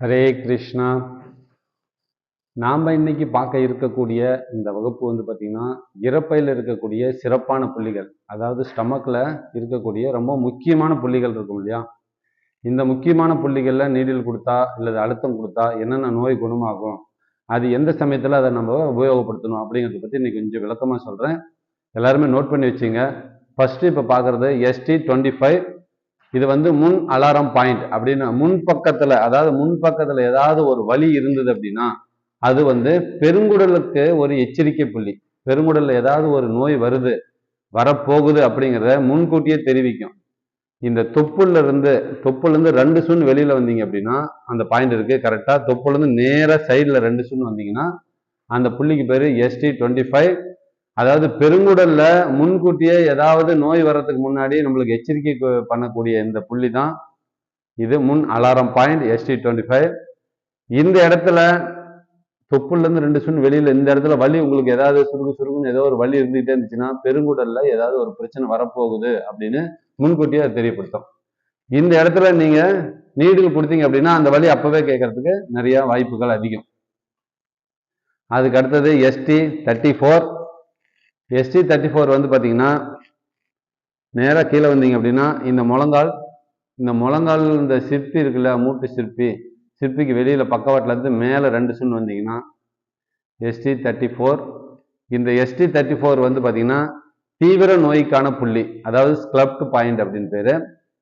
ஹரே கிருஷ்ணா. நாம் இன்னைக்கு பார்க்க இருக்கக்கூடிய இந்த வகுப்பு வந்து பார்த்திங்கன்னா இறப்பையில் இருக்கக்கூடிய சிறப்பான புள்ளிகள். அதாவது ஸ்டமக்கில் இருக்கக்கூடிய ரொம்ப முக்கியமான புள்ளிகள் இருக்கும் இல்லையா? இந்த முக்கியமான புள்ளிகளில் நீடில் கொடுத்தா இல்லது அழுத்தம் கொடுத்தா என்னென்ன நோய் குணமாகும்? அது எந்த சமயத்தில் அதை நம்ம உபயோகப்படுத்தணும் அப்படிங்கிறத பற்றி இன்னைக்கு கொஞ்சம் விளக்கமாக சொல்கிறேன் எல்லாருமே நோட் பண்ணி வச்சுங்க. ஃபஸ்ட்டு இப்போ பார்க்குறது எஸ்டி டுவெண்ட்டி ஃபைவ் இது வந்து முன் அலாரம் பாயிண்ட் அப்படின்னு முன் பக்கத்துல அதாவது முன் பக்கத்துல ஏதாவது ஒரு வலி இருந்தது அப்படின்னா அது வந்து பெருங்குடலுக்கு ஒரு எச்சரிக்கை புள்ளி. பெருங்குடல்ல ஏதாவது ஒரு நோய் வருது வரப்போகுது அப்படிங்கிறத முன்கூட்டியே தெரிவிக்கும். இந்த தொப்புல இருந்து தொப்புல இருந்து ரெண்டு சுண் வெளியில வந்தீங்க அப்படின்னா அந்த பாயிண்ட் இருக்கு கரெக்டா. தொப்புல இருந்து நேர சைட்ல ரெண்டு சுண் வந்தீங்கன்னா அந்த புள்ளிக்கு பேரு எஸ்டி டுவெண்ட்டி ஃபைவ் அதாவது பெருங்குடல்ல முன்கூட்டியே ஏதாவது நோய் வர்றதுக்கு முன்னாடி நம்மளுக்கு எச்சரிக்கை பண்ணக்கூடிய இந்த புள்ளி தான் இது முன் alarm point ST twenty five இந்த இடத்துல தொப்புல இருந்து ரெண்டு சுண் வெளியில இந்த இடத்துல வலி உங்களுக்கு ஏதாவது சுருக்கு சுருக்குன்னு ஏதோ ஒரு வலி இருந்துகிட்டே இருந்துச்சுன்னா பெருங்குடல்ல ஏதாவது ஒரு பிரச்சனை வரப்போகுது அப்படின்னு முன்கூட்டியே அதை தெரியப்படுத்தும். இந்த இடத்துல நீங்க நீடில் கொடுத்தீங்க அப்படின்னா அந்த வலி அப்பவே கேட்கறதுக்கு நிறைய வாய்ப்புகள் அதிகம். அதுக்கு அடுத்தது ST thirty four ST thirty four வந்து பார்த்தீங்கன்னா நேராக கீழே வந்தீங்க அப்படின்னா இந்த முழங்கால் இந்த முழங்கால் இந்த சிற்பி இருக்குல்ல மூட்டு சிற்பி சிற்பிக்கு வெளியில் பக்கவாட்டிலேருந்து மேலே ரெண்டு சுண் வந்தீங்கன்னா எஸ்டி தேர்ட்டி ஃபோர் இந்த எஸ்டி தேர்ட்டி ஃபோர் வந்து பார்த்தீங்கன்னா தீவிர நோய்க்கான புள்ளி அதாவது ஸ்க்ளப்ட் பாயிண்ட் அப்படின்னு பேர்.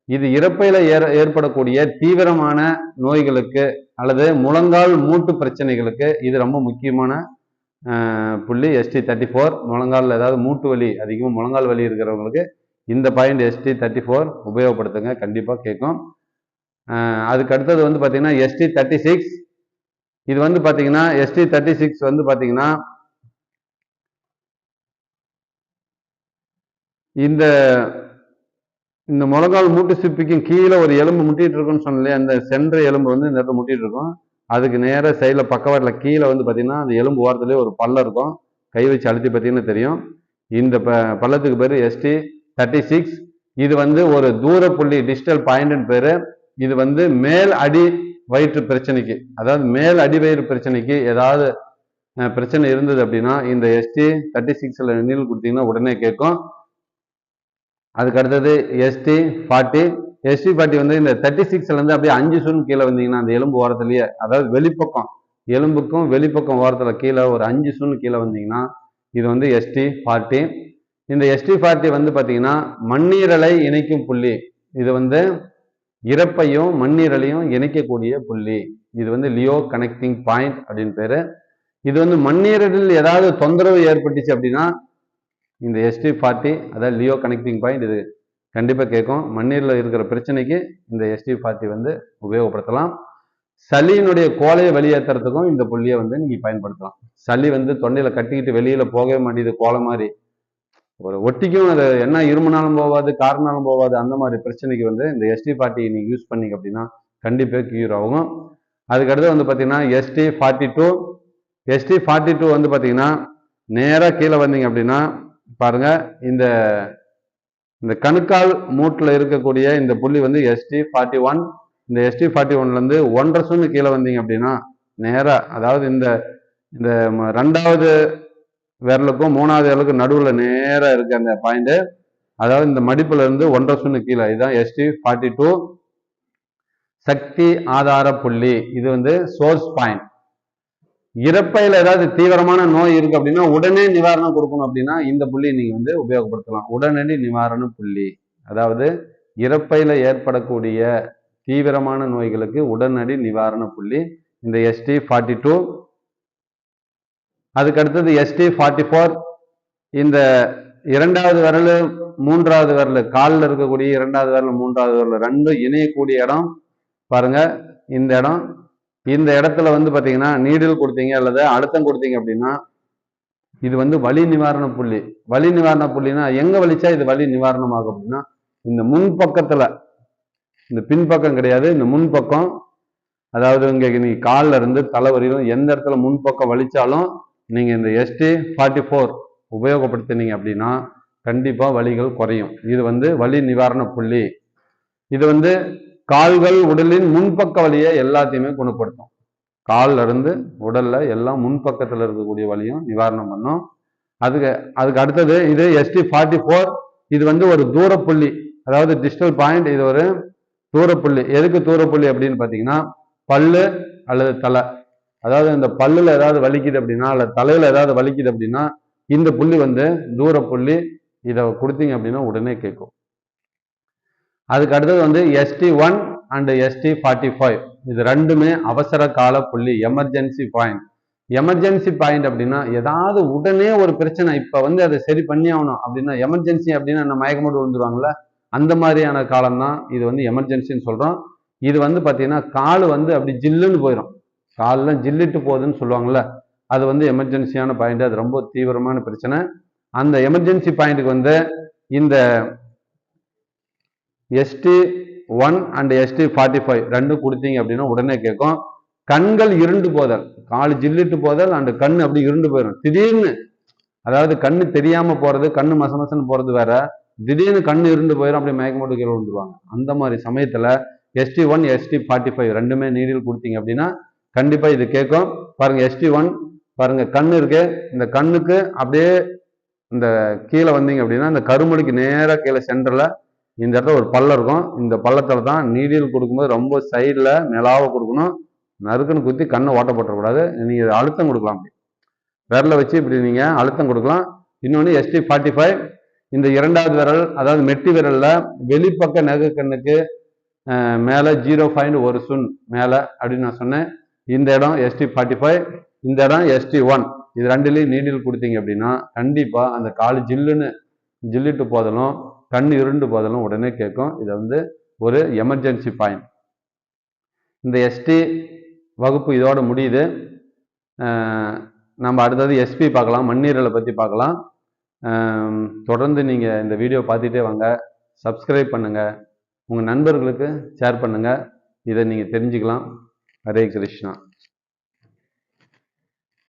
இது இறப்பையில் ஏற ஏற்படக்கூடிய தீவிரமான நோய்களுக்கு அல்லது முழங்கால் மூட்டு பிரச்சனைகளுக்கு இது ரொம்ப முக்கியமான புள்ளி எஸ்டி தேர்ட்டி ஃபோர் முழங்காலில் ஏதாவது மூட்டு வலி அதிகமாக முழங்கால் வலி இருக்கிறவங்களுக்கு இந்த பாயிண்ட் எஸ்டி தேர்ட்டி ஃபோர் உபயோகப்படுத்துங்க. கண்டிப்பாக கேட்கும். அதுக்கு அடுத்தது வந்து பார்த்தீங்கன்னா எஸ்டி தேர்ட்டி சிக்ஸ் இது வந்து பார்த்தீங்கன்னா எஸ்டி தேர்ட்டி சிக்ஸ் வந்து பார்த்தீங்கன்னா இந்த இந்த முழங்கால் மூட்டு சிப்பிக்கும் கீழே ஒரு எலும்பு முட்டிகிட்டு இருக்குன்னு சொன்னலையே அந்த சென்ற எலும்பு வந்து இந்த இடத்துல முட்டிகிட்டு இருக்கும். அதுக்கு நேராக சைடில் பக்கவாட்டில் கீழே வந்து பார்த்தீங்கன்னா அந்த எலும்பு ஓரத்துலேயே ஒரு பள்ளம் இருக்கும். கை வச்சு அழுத்தி பார்த்தீங்கன்னா தெரியும். இந்த ப பள்ளத்துக்கு பேர் எஸ்டி தேர்ட்டி சிக்ஸ் இது வந்து ஒரு தூர புள்ளி டிஜிட்டல் பாயிண்ட்னு பேர். இது வந்து மேல் அடி வயிற்று பிரச்சனைக்கு அதாவது மேல் அடி வயிறு பிரச்சனைக்கு ஏதாவது பிரச்சனை இருந்தது அப்படின்னா இந்த எஸ்டி தேர்ட்டி சிக்ஸில் நீல் கொடுத்தீங்கன்னா உடனே கேட்கும். அதுக்கு அடுத்தது எஸ்டி ஃபார்ட்டி எஸ்டி பாட்டி வந்து இந்த தேர்ட்டி சிக்ஸ்லேருந்து அப்படியே அஞ்சு சூன் கீழே வந்தீங்கன்னா அந்த எலும்பு ஓரத்துலேயே அதாவது வெளிப்பக்கம் எலும்புக்கும் வெளிப்பக்கம் ஓரத்தில் கீழே ஒரு அஞ்சு சூன் கீழே வந்தீங்கன்னா இது வந்து எஸ்டி ஃபார்ட்டி இந்த எஸ்டி ஃபார்ட்டி வந்து பார்த்தீங்கன்னா மண்ணீரலை இணைக்கும் புள்ளி. இது வந்து இறப்பையும் மண்ணீரலையும் இணைக்கக்கூடிய புள்ளி. இது வந்து லியோ கனெக்டிங் பாயிண்ட் அப்படின்னு பேர். இது வந்து மண்ணீரலில் ஏதாவது தொந்தரவு ஏற்பட்டுச்சு அப்படின்னா இந்த எஸ்டி ஃபார்ட்டி அதாவது லியோ கனெக்டிங் பாயிண்ட் இது கண்டிப்பாக கேட்கும். மண்ணீரில் இருக்கிற பிரச்சனைக்கு இந்த எஸ்டி ஃபார்ட்டி வந்து உபயோகப்படுத்தலாம். சளியினுடைய கோலையை வெளியேற்றுறதுக்கும் இந்த புள்ளியை வந்து நீங்கள் பயன்படுத்தலாம். சளி வந்து தொண்டையில் கட்டிக்கிட்டு வெளியில் போகவே மாட்டேது கோலை மாதிரி. ஒரு ஒட்டிக்கும் அது என்ன இருமுனாலும் போகாது காரணாலும் போகாது அந்த மாதிரி பிரச்சனைக்கு வந்து இந்த எஸ்டி ஃபார்ட்டி நீங்கள் யூஸ் பண்ணீங்க அப்படின்னா கண்டிப்பாக கியூர் ஆகும். அதுக்கடுத்து வந்து பார்த்தீங்கன்னா ST forty two ST forty two வந்து பார்த்தீங்கன்னா நேராக கீழே வந்தீங்க அப்படின்னா பாருங்கள் இந்த இந்த கணுக்கால் மூட்டில் இருக்கக்கூடிய இந்த புள்ளி வந்து எஸ்டி ஃபார்ட்டி ஒன் இந்த எஸ்டி ஃபார்ட்டி ஒன்லேருந்து ஒன்றரை சுண்ணு கீழே வந்தீங்க அப்படின்னா நேராக அதாவது இந்த இந்த ரெண்டாவது விரலுக்கும் மூணாவது விரலுக்கும் நடுவில் நேராக இருக்க அந்த பாயிண்ட்டு அதாவது இந்த மடிப்புலேருந்து ஒன்றரை சுண்ணு கீழே. இதுதான் எஸ்டி ஃபார்ட்டி டூ சக்தி ஆதார புள்ளி. இது வந்து சோர்ஸ் பாயிண்ட் இறப்பையில் ஏதாவது தீவிரமான நோய் இருக்கு அப்படின்னா உடனே நிவாரணம் கொடுக்கணும் அப்படின்னா இந்த புள்ளி நீங்கள் வந்து உபயோகப்படுத்தலாம். உடனடி நிவாரண புள்ளி. அதாவது இறப்பையில் ஏற்படக்கூடிய தீவிரமான நோய்களுக்கு உடனடி நிவாரண புள்ளி. இந்த எஸ்டி ஃபார்ட்டி டூ அதுக்கு அடுத்தது எஸ்டி ஃபார்ட்டி ஃபோர் இந்த இரண்டாவது விரல் மூன்றாவது விரல் காலில் இருக்கக்கூடிய இரண்டாவது விரல் மூன்றாவது விரல் ரெண்டும் இணையக்கூடிய இடம். பாருங்க இந்த இடம் இந்த இடத்துல வந்து பார்த்தீங்கன்னா நீடில் கொடுத்தீங்க அல்லது அழுத்தம் கொடுத்தீங்க அப்படின்னா இது வந்து வலி நிவாரண புள்ளி. வலி நிவாரண புள்ளினா எங்கே வலிச்சா இது வலி நிவாரணம் ஆகும் அப்படின்னா இந்த முன்பக்கத்தில் இந்த பின்பக்கம் கிடையாது இந்த முன்பக்கம் அதாவது இங்கே நீங்கள் காலில் இருந்து தலைவரியிலும் எந்த இடத்துல முன்பக்கம் வலிச்சாலும் நீங்கள் இந்த எஸ்டி ஃபார்ட்டி ஃபோர் உபயோகப்படுத்தினீங்க அப்படின்னா கண்டிப்பாக வலிகள் குறையும். இது வந்து வலி நிவாரண புள்ளி. இது வந்து கால்கள் உடலின் முன்பக்க வலியை எல்லாத்தையுமே குணப்படுத்தும். கால்ல இருந்து உடல்ல எல்லாம் முன்பக்கத்தில் இருக்கக்கூடிய வலியும் நிவாரணம் பண்ணும். அதுக்கு அதுக்கு அடுத்தது இது எஸ்டி ஃபார்ட்டி ஃபோர் இது வந்து ஒரு தூரப்புள்ளி. அதாவது டிஜிட்டல் பாயிண்ட் இது ஒரு தூரப்புள்ளி. எதுக்கு தூரப்புள்ளி அப்படின்னு பார்த்தீங்கன்னா பல்லு அல்லது தலை. அதாவது இந்த பல்லுல ஏதாவது வலிக்குது அப்படின்னா அல்லது தலையில ஏதாவது வலிக்குது அப்படின்னா இந்த புள்ளி வந்து தூரப்புள்ளி. இதை கொடுத்தீங்க அப்படின்னா உடனே கேட்கும். அதுக்கு அடுத்தது வந்து ST one and ST forty five இது ரெண்டுமே அவசர கால புள்ளி எமர்ஜென்சி பாயிண்ட் எமர்ஜென்சி பாயிண்ட் அப்படின்னா ஏதாவது உடனே ஒரு பிரச்சனை இப்போ வந்து அதை சரி பண்ணி ஆகணும் அப்படின்னா எமர்ஜென்சி அப்படின்னா நம்ம மயக்கமோடு விழுந்துருவாங்கல்ல? அந்த மாதிரியான காலம் தான் இது வந்து எமர்ஜென்சின்னு சொல்கிறோம் இது வந்து பார்த்தீங்கன்னா கால் வந்து அப்படி ஜில்லுன்னு போயிடும் காலெலாம் ஜில்லிட்டு போகுதுன்னு சொல்லுவாங்கள்ல அது வந்து எமர்ஜென்சியான பாயிண்ட் அது ரொம்ப தீவிரமான பிரச்சனை. அந்த எமர்ஜென்சி பாயிண்ட்டுக்கு வந்து இந்த ST one and ST forty five ரெண்டும் கொடுத்தீங்க அப்படின்னா உடனே கேட்கும். கண்கள் இருண்டு போதல். கால் ஜில்லிட்டு போதல் அண்டு கண் அப்படி இருண்டு போயிடும் திடீர்னு அதாவது கண்ணு தெரியாம போறது கண்ணு மசமசன்னு போறது வேற. திடீர்னு கண்ணு இருண்டு போயிடும் அப்படியே மயக்கம் போட்டு கீழே விழுந்துருவாங்க. அந்த மாதிரி சமயத்துல ST one ST forty five ரெண்டுமே நீரில் கொடுத்தீங்க அப்படின்னா கண்டிப்பா இது கேட்கும். பாருங்க எஸ்டி ஒன் பாருங்க கண்ணு இருக்கு. இந்த கண்ணுக்கு அப்படியே இந்த கீழே வந்தீங்க அப்படின்னா இந்த கருமுடிக்கு நேராக கீழே சென்டர்ல இந்த இடத்துல ஒரு பள்ளம் இருக்கும். இந்த பள்ளத்தில் தான் நீடில் கொடுக்கும்போது ரொம்ப சைடில் மேலாவ கொடுக்கணும். நறுக்குன்னு குத்தி கண்ணை ஓட்டப்பட்டுறக்கூடாது நீங்கள் அழுத்தம் கொடுக்கலாம். அப்படி விரலை வச்சு இப்படி நீங்கள் அழுத்தம் கொடுக்கலாம். இன்னொன்று எஸ்டி ஃபார்ட்டி ஃபைவ் இந்த இரண்டாவது விரல் அதாவது மெட்டி விரலில் வெளிப்பக்க நெகு கண்ணுக்கு மேலே ஜீரோ பாயிண்ட் ஒரு சுன் மேலே அப்படின்னு நான் சொன்னேன். இந்த இடம் எஸ்டி ஃபார்ட்டி ஃபைவ் இந்த இடம் எஸ்டி ஒன் இது ரெண்டுலேயும் நீடில் கொடுத்தீங்க அப்படின்னா கண்டிப்பாக அந்த கால் ஜில்லுன்னு ஜில்லிட்டு போதலும் கண் இருண்டு போதலும் உடனே கேட்கும். இதை வந்து ஒரு எமர்ஜென்சி பாயிண்ட் இந்த எஸ்டி வகுப்பு இதோட முடியுது. நம்ம அடுத்தது எஸ்பி பார்க்கலாம். மண்ணீரலை பற்றி பார்க்கலாம். தொடர்ந்து நீங்கள் இந்த வீடியோ பார்த்துட்டே வாங்க. சப்ஸ்கிரைப் பண்ணுங்கள் உங்கள் நண்பர்களுக்கு ஷேர் பண்ணுங்கள் இதை நீங்கள் தெரிஞ்சுக்கலாம். ஹரே கிருஷ்ணா.